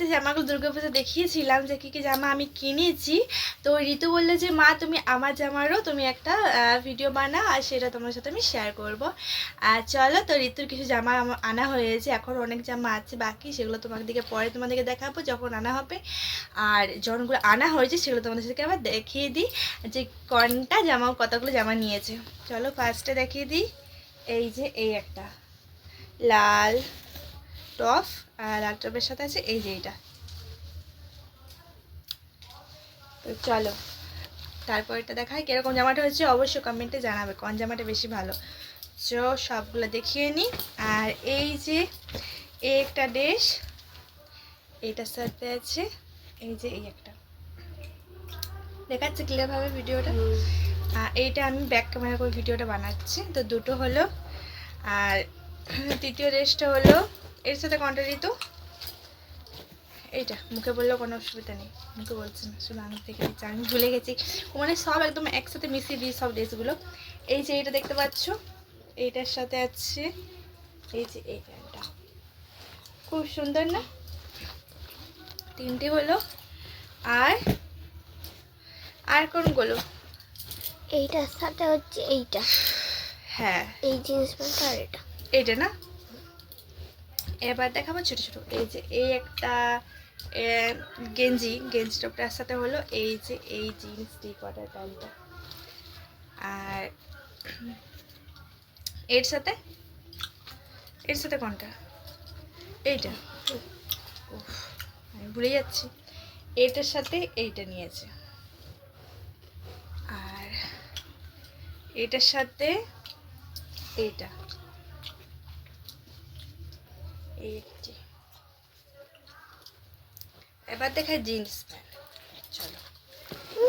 যে জামাগুলো দুর্গাপুজো দেখিয়েছিলাম যে কী কী জামা আমি কিনেছি। তো ঋতু বলল যে, মা, তুমি আমার জামারও তুমি একটা ভিডিও বানাও আর সেটা তোমার সাথে আমি শেয়ার করব। আর চলো তো ঋতুর কিছু জামা আনা হয়েছে। এখন অনেক জামা আছে বাকি, সেগুলো তোমাকে দিকে পরে তোমাদেরকে দেখাবো যখন আনা হবে। আর যখনগুলো আনা হয়েছে, সেগুলো তোমাদের সাথে আবার দেখিয়ে দিই যে কোনটা জামা, কতগুলো জামা নিয়েছে। চলো ফার্স্টে দেখিয়ে দিই। এই যে, এই একটা। লাল টপ আর লাল টপের সাথে আছে এই যে এইটা। তো চলো তারপর এটা দেখাই কীরকম জামাটা হচ্ছে অবশ্যই কমেন্টে জানাবে কোন জামাটা বেশি ভালো। চো সবগুলো দেখিয়ে নিই আর এই যে এই একটা ড্রেস এইটার সাথে আছে এই যে এই একটা। দেখাচ্ছে ক্লিয়ারভাবে ভিডিওটা? আর এইটা আমি ব্যাক ক্যামেরা করে ভিডিওটা বানাচ্ছি। তো দুটো হলো আর তৃতীয় ড্রেসটা হলো এর সাথে কোনটা ঋতু এইটা মুখে বললেও কোনো অসুবিধা নেই। মুখে বলছে না শুধু আমি দেখে দিচ্ছি আমি ভুলে গেছি। মানে সব একদম একসাথে মিশিয়ে দিই সব ড্রেসগুলো এই যে এইটা দেখতে পাচ্ছ? এইটার সাথে আছে এই যে এই প্যান্টটা খুব সুন্দর না? তিনটে হলো। আর আর কোনগুলো? এইটার সাথে হচ্ছে এইটা। হ্যাঁ। এই জিন্স প্যান্ট আর এটা। এইটা না? এবার দেখাবো ছোট ছোট। এই যে এই একটা গেঞ্জি গেঞ্জি টপটার সাথে হলো। এই যে এই জিন্স টি কোয়ার্টার প্যান্টটা। আর এর সাথে এর সাথে কোনটা? এইটা। আমি ভুলে যাচ্ছি। এইটার সাথে এইটা নিয়েছে। আর এটার সাথে এইটা। এই যে এবার দেখায় জিন্স প্যান্ট। চলো।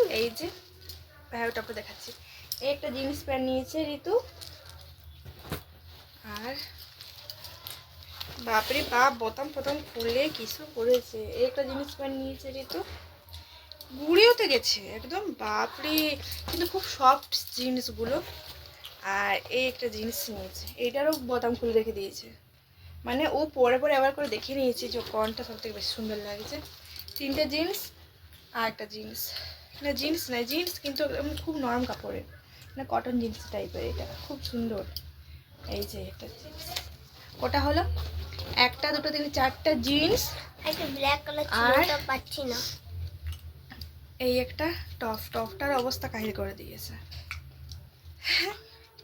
এই যে প্যান্টটা দেখাচ্ছি। এই একটা জিন্স প্যান্ট নিয়েছে ঋতু। আর বাপরে বাপ বোতাম প্রথম খুলে কিছু করেছে। এই একটা জিন্স প্যান্ট নিয়েছে ঋতু। গুড়িও তো গেছে একদম বাপরে। কিন্তু খুব সফট জিন্সগুলো। আর এই একটা জিন্স নিয়েছে। এইটারও বোতাম খুলে রেখে দিয়েছে। মানে ও পরে পরে আবার করে দেখে নিয়েছি যে কোনটা সব থেকে বেশি সুন্দর লাগছে। তিনটে জিন্স আর একটা জিন্স। না জিন্স না জিন্স কিন্তু একদম খুব নরম কাপড়ের। মানে কটন জিন্স টাইপের এটা খুব সুন্দর। এই যে একটা জিন্স ওটা হলো একটা দুটো তিন চারটা জিন্স একটা ব্ল্যাক কালার ছিল আর- ওটা পাচ্ছি না। এই একটা টপ টপটার অবস্থা কাহিল করে দিয়েছে।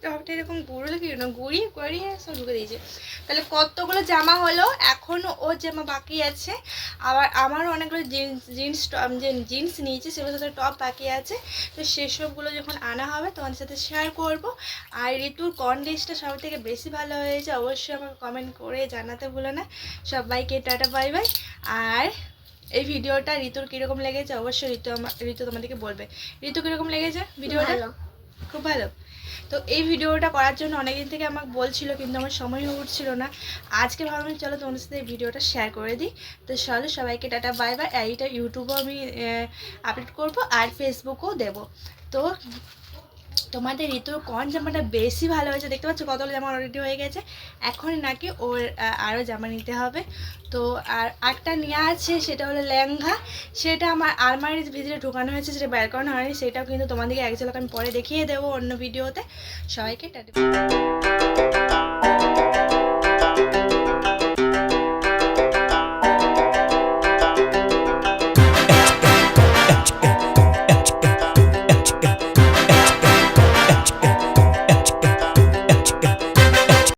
টপটা এরকম গুঁড়ো কি না গুড়িয়ে গড়িয়ে সব ঢুকে দিয়েছে। তাহলে কতগুলো জামা হলো? এখনও ও জামা বাকি আছে। আবার আমারও অনেকগুলো জিন্স জিন্স টপ যে জিন্স নিয়েছি সেগুলোর সাথে টপ বাকি আছে। তো সেসবগুলো যখন আনা হবে তোমাদের সাথে শেয়ার করব। আর ঋতুর কোন ড্রেসটা সব থেকে বেশি ভালো হয়েছে অবশ্যই আমাকে কমেন্ট করে জানাতে ভুলো না। সবাইকে টাটা বাই বাই আর এই ভিডিওটা ঋতুর কীরকম লেগেছে অবশ্যই ঋতু আমার ঋতু তোমাদেরকে বলবে। ঋতু কীরকম লেগেছে ভিডিওটা? খুব ভালো? তো এই ভিডিওটা করার জন্য অনেকদিন থেকে আমাকে বলছিল, কিন্তু আমার সময় হয়ে উঠছিল না। আজকে ভাবলাম, চলো তোমাদের সাথে এই ভিডিওটা শেয়ার করে দিই। তো চলো সবাইকে টাটা বাই বাই এইটা ইউটিউবেও আমি আপলোড করব আর ফেসবুকও দেব। তো তোমাদের ঋতুর কোন জামাটা বেশি ভালো হয়েছে? দেখতে পাচ্ছ কতগুলো জামা অলরেডি হয়ে গেছে। এখন নাকি ওর আরও জামা নিতে হবে। তো, আর একটা নেওয়া আছে, সেটা হলো লেহেঙ্গা। সেটা আমার আলমারির ভিতরে ঢোকানো হয়েছে, সেটা বের করানো হয়নি। সেটাও কিন্তু তোমাদেরকে এক ঝলক আমি পরে দেখিয়ে দেবো অন্য ভিডিওতে সবাইকে টাটা।